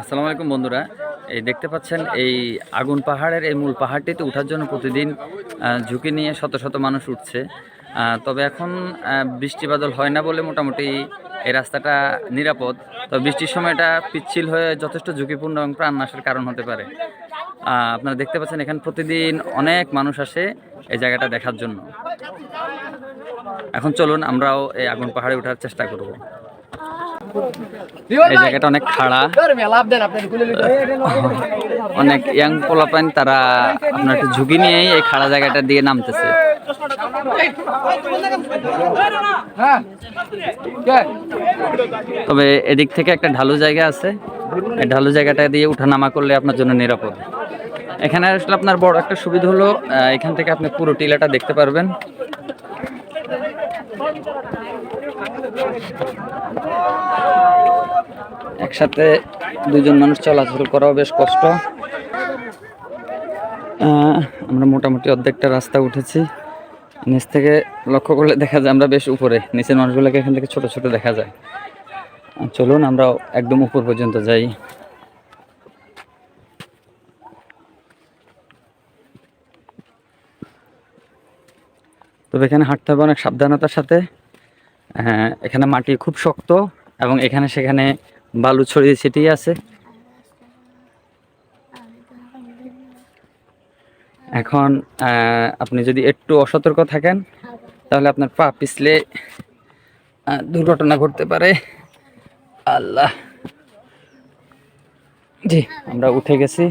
আসসালামু আলাইকুম বন্ধুরা। এই দেখতে পাচ্ছেন, এই আগুন পাহাড়ের এই মূল পাহাড়টিতে ওঠার জন্য প্রতিদিন ঝুঁকি নিয়ে শত শত মানুষ উঠছে। তবে এখন বৃষ্টি বাদল হয় না বলে মোটামুটি এই রাস্তাটা নিরাপদ। তবে বৃষ্টির সময়টা পিচ্ছিল হয়ে যথেষ্ট ঝুঁকিপূর্ণ এবং প্রাণ প্রাণনাশের কারণ হতে পারে। আপনারা দেখতে পাচ্ছেন, এখানে প্রতিদিন অনেক মানুষ আসে এই জায়গাটা দেখার জন্য। এখন চলুন, আমরাও এই আগুন পাহাড়ে ওঠার চেষ্টা করব। এই জায়গাটা অনেক খাড়া। অনেক ইয়াং পোলাপাইন তারা আপনার একটু ঝুঁকি নিয়েই এই খাড়া জায়গাটা দিয়ে নামতেছে। তবে এদিক থেকে একটা ঢালু জায়গা আছে। এই ঢালু জায়গাটা দিয়ে উঠানামা করলে আপনার জন্য নিরাপদ। এখানে আসলে আপনার বড় একটা সুবিধা হলো এখান থেকে আপনি পুরো টিলাটা দেখতে পারবেন। একসাথে দুজন মানুষ চলাচল করাও বেশ কষ্ট। আমরা মোটামুটি অর্ধেকটা রাস্তা উঠেছি। নিচ থেকে লক্ষ্য করলে দেখা যায় আমরা বেশ উপরে, নিচের মানুষগুলোকে এখান থেকে ছোট ছোট দেখা যায়। চলুন আমরা একদম উপর পর্যন্ত যাই। তবে এখানে হাঁটতে হবে অনেক সাবধানতার সাথে। এখানে মাটি খুব শক্ত এবং এখানে সেখানে বালু ছড়িয়ে ছিটিয়ে আছে। এখন আপনি যদি একটু অসতর্ক থাকেন, তাহলে আপনার পা পিছলে দুর্ঘটনা ঘটতে পারে। আল্লাহ। জি, আমরা উঠে গেছি।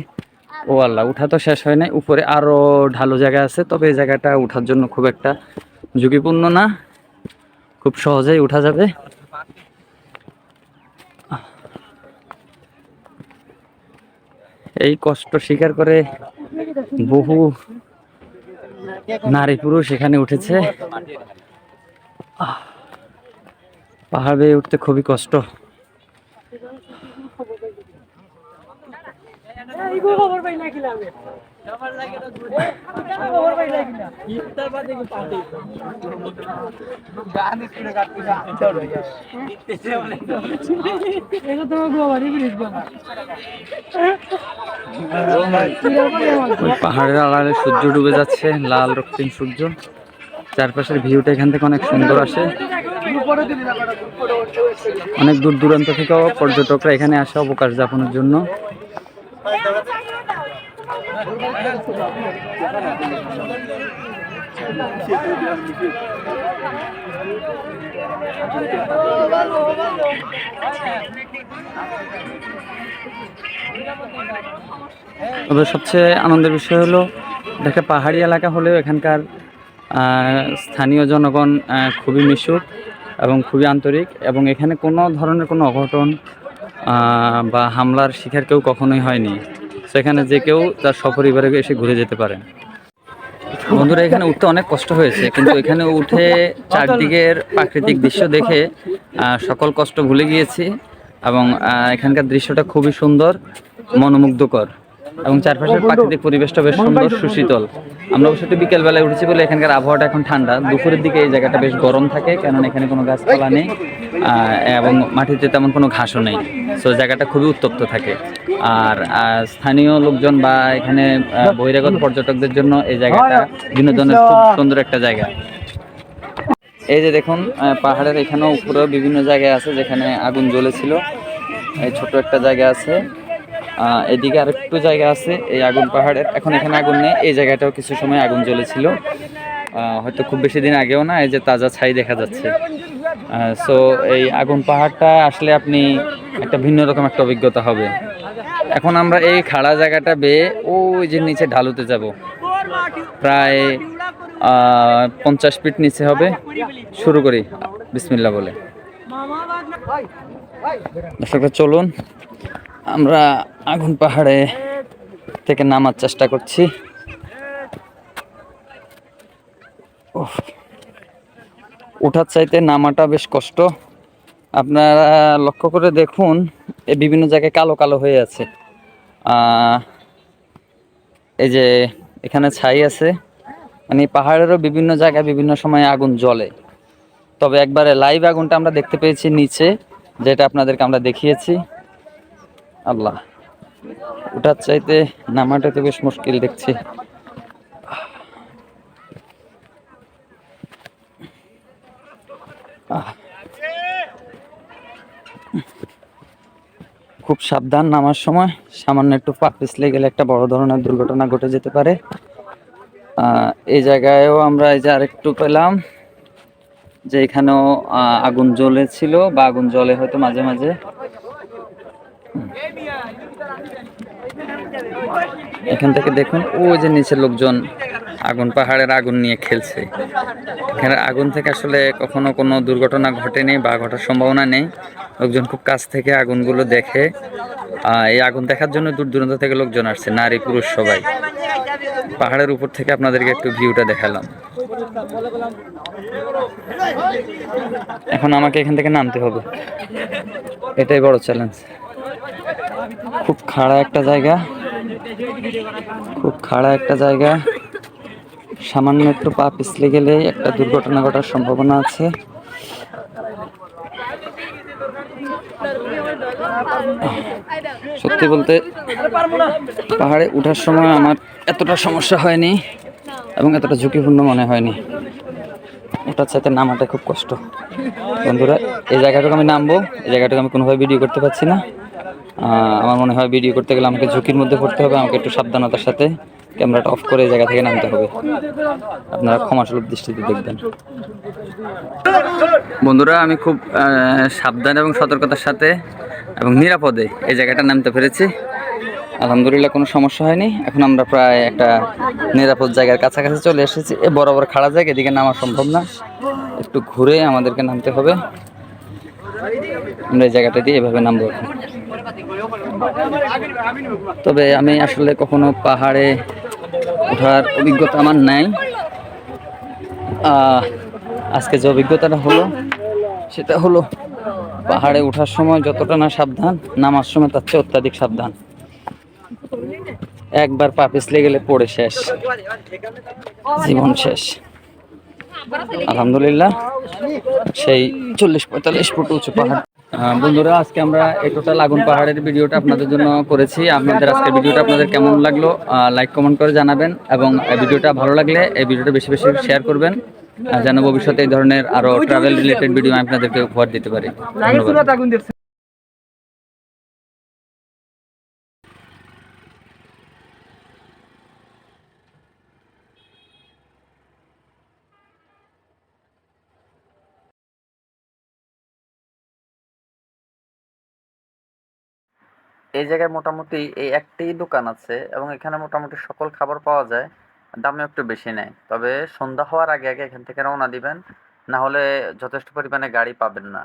ও আল্লাহ, উঠা তো শেষ হয় নাই। উপরে আরও ঢালু জায়গা আছে, তবে এই জায়গাটা উঠার জন্য খুব একটা ঝুঁকিপূর্ণ না। খুব সহজেই উঠা যাবে। এই কষ্ট স্বীকার করে বহু নারী পুরুষ এখানে উঠেছে। পাহাড়ে উঠতে খুবই কষ্ট খবর পাই না কিলাম খবর পাই না কিনা ইফতার বাদে কি পার্টি গান স্কুলে কাটতে এটা পাহাড়ের আড়ালে সূর্য ডুবে যাচ্ছে, লাল রক্তিম সূর্য। চারপাশের ভিউটা এখান থেকে অনেক সুন্দর আসে। অনেক দূর দূরান্ত থেকেও পর্যটকরা এখানে আসে অবকাশ যাপনের জন্য। তবে সবচেয়ে আনন্দের বিষয় হলো, দেখা পাহাড়ি এলাকা হলেও এখানকার স্থানীয় জনগণ খুবই মিশুক এবং খুবই আন্তরিক এবং এখানে কোনো ধরনের কোনো অঘটন বা হামলার শিকার কেউ কখনোই হয়নি। সেখানে যে কেউ তার সপরিবারে এসে ঘুরে যেতে পারে বন্ধুরা, এখানে উঠতে অনেক কষ্ট হয়েছে, কিন্তু এখানে উঠে চারদিকের প্রাকৃতিক দৃশ্য দেখে সকল কষ্ট ভুলে গিয়েছি এবং এখানকার দৃশ্যটা খুবই সুন্দর, মনোমুগ্ধকর এবং চারপাশের প্রাকৃতিক পরিবেশটা বেশ সুন্দর, সুশীতল। আমরা অবশ্য একটু বিকেল বেলায় উঠেছি বলে এখানকার আবহাওয়াটা এখন ঠান্ডা। দুপুরের দিকে এই জায়গাটা বেশ গরম থাকে, কেননা এখানে কোনো গাছপালা নেই। এবং মাটিতে তেমন কোনো ঘাসও নেই। তো জায়গাটা খুবই উত্তপ্ত থাকে। আর স্থানীয় লোকজন বা এখানে বহিরাগত পর্যটকদের জন্য এই জায়গাটা বিনোদনের খুব সুন্দর একটা জায়গা। এই যে দেখুন পাহাড়ের এখানেও উপরেও বিভিন্ন জায়গায় আছে যেখানে আগুন জ্বলেছিল। এই ছোট একটা জায়গা আছে। এদিকে আর একটু জায়গা আছে, এই আগুন পাহাড়ের। এখন এখানে আগুন নেই, এই জায়গাটাও কিছু সময় আগুন জ্বলেছিল। হয়তো খুব বেশি দিন আগেও না, এই যে তাজা ছাই দেখা যাচ্ছে। সো এই আগুন পাহাড়টা আসলে আপনি একটা ভিন্ন রকম একটা অভিজ্ঞতা হবে। এখন আমরা এই খাড়া জায়গাটা বেয়ে ওই যে নিচে ঢালুতে যাব। প্রায় পঞ্চাশ ফিট নিচে হবে। শুরু করি। বিসমিল্লা বলে। দর্শকরা, চলুন। আমরা আগুন পাহাড়ে থেকে নামার চেষ্টা করছি। উফ। ওঠার চাইতে নামাটা বেশ কষ্ট। আপনারা লক্ষ্য করে দেখুন, এ বিভিন্ন জায়গায় কালো কালো হয়ে আছে। এই যে এখানে ছাই আছে। মানে পাহাড়েরও বিভিন্ন জায়গায় বিভিন্ন সময় আগুন জ্বলে। তবে একবারে লাইভ আগুনটা আমরা দেখতে পেয়েছি নিচে, যেটা আপনাদেরকে আমরা দেখিয়েছি। আল্লাহ ওটার চাইতে নামাটা তো বেশ মুশকিল দেখছি। খুব সাবধান নামার সময়। সামান্য একটু পা পিছলে গেলে একটা বড় ধরনের দুর্ঘটনা ঘটে যেতে পারে। এই জায়গায়ও আমরা এই যে আরেকটু পেলাম, যে এখানেও আগুন জ্বলেছিল বা আগুন জ্বলে হয়তো মাঝে মাঝে। এখান থেকে দেখুন, ওই যে নিচে লোকজন আগুন, পাহাড়ের আগুন নিয়ে খেলছে। এখানে আগুন থেকে আসলে কখনো কোনো দুর্ঘটনা ঘটেনি বা ঘটার সম্ভাবনা নেই। লোকজন খুব কাছ থেকে আগুনগুলো দেখে এই আগুন দেখার জন্য দূর দূরান্ত থেকে লোকজন আসছে, নারী, পুরুষ সবাই। পাহাড়ের উপর থেকে আপনাদেরকে একটু ভিউটা দেখালাম। এখন আমাকে এখান থেকে নামতে হবে। এটাই বড় চ্যালেঞ্জ খুব খাড়া একটা জায়গা। খুব খাড়া একটা জায়গা। সামান্য একটু পা পিছলে গেলেই একটা দুর্ঘটনা ঘটার সম্ভাবনা আছে। সত্যি বলতে, পাহাড়ে ওঠার সময় আমার এতটা সমস্যা হয়নি এবং এতটা ঝুঁকিপূর্ণ মনে হয়নি। ওটার সাথে নামাটা খুব কষ্ট। বন্ধুরা, এই জায়গাটুকু আমি নামবো, এই জায়গাটুকু আমি কোনোভাবে ভিডিও করতে পারছি না। আমার মনে হয় ভিডিও করতে গেলে আমাকে ঝুঁকির মধ্যে পড়তে হবে, আমাকে একটু সাবধানতার সাথে। ক্যামেরাটা অফ করে জায়গা থেকে নামতে হবে। আপনারা ক্ষমাসুলভ দৃষ্টিতে দেখবেন। বন্ধুরা, আমি খুব সাবধান এবং সতর্কতার সাথে এবং নিরাপদে এই জায়গাটা নামতে পেরেছি। আলহামদুলিল্লাহ, কোনো সমস্যা হয়নি। এখন আমরা প্রায় একটা নিরাপদ জায়গার কাছাকাছি চলে এসেছি। এ বরাবর খাড়া জায়গা, এদিকে নামা সম্ভব না। একটু ঘুরে আমাদেরকে নামতে হবে। আমরা এই জায়গাটা দিয়ে এভাবে নামবো তবে আমি আসলে কখনো পাহাড়ে ওঠার অভিজ্ঞতা আমার নাই। আজকে যে অভিজ্ঞতাটা হলো, সেটা হলো পাহাড়ে ওঠার সময় যতটা না সাবধান, নামার সময় তার চেয়ে অত্যাধিক সাবধান। একবার পা পিছলে গেলে পড়ে শেষ। জীবন শেষ। আলহামদুলিল্লাহ, সেই চল্লিশ পঁয়তাল্লিশ ফুট উঁচু পাহাড়। বন্ধুরা আজকে আমরা এই টোটাল আগুন পাহাড়ের ভিডিওটা আপনাদের জন্য করেছি। আপনাদের আজকে ভিডিওটা আপনাদের কেমন লাগল লাইক কমেন্ট করে জানাবেন এবং এই ভিডিওটা ভালো লাগলে এই ভিডিওটা বেশি বেশি শেয়ার করবেন। যেন ভবিষ্যতে এই ধরনের আরও ট্রাভেল রিলেটেড ভিডিও আমি আপনাদেরকে উপহার দিতে পারি। ধন্যবাদ। এই জায়গায় মোটামুটি এই একটি দোকান আছে এবং এখানে মোটামুটি সকল খাবার পাওয়া যায়, দামও একটু বেশি নেয়। তবে সন্ধ্যা হওয়ার আগে আগে এখান থেকে রওনা দিবেন, না হলে যথেষ্ট পরিমাণে গাড়ি পাবেন না।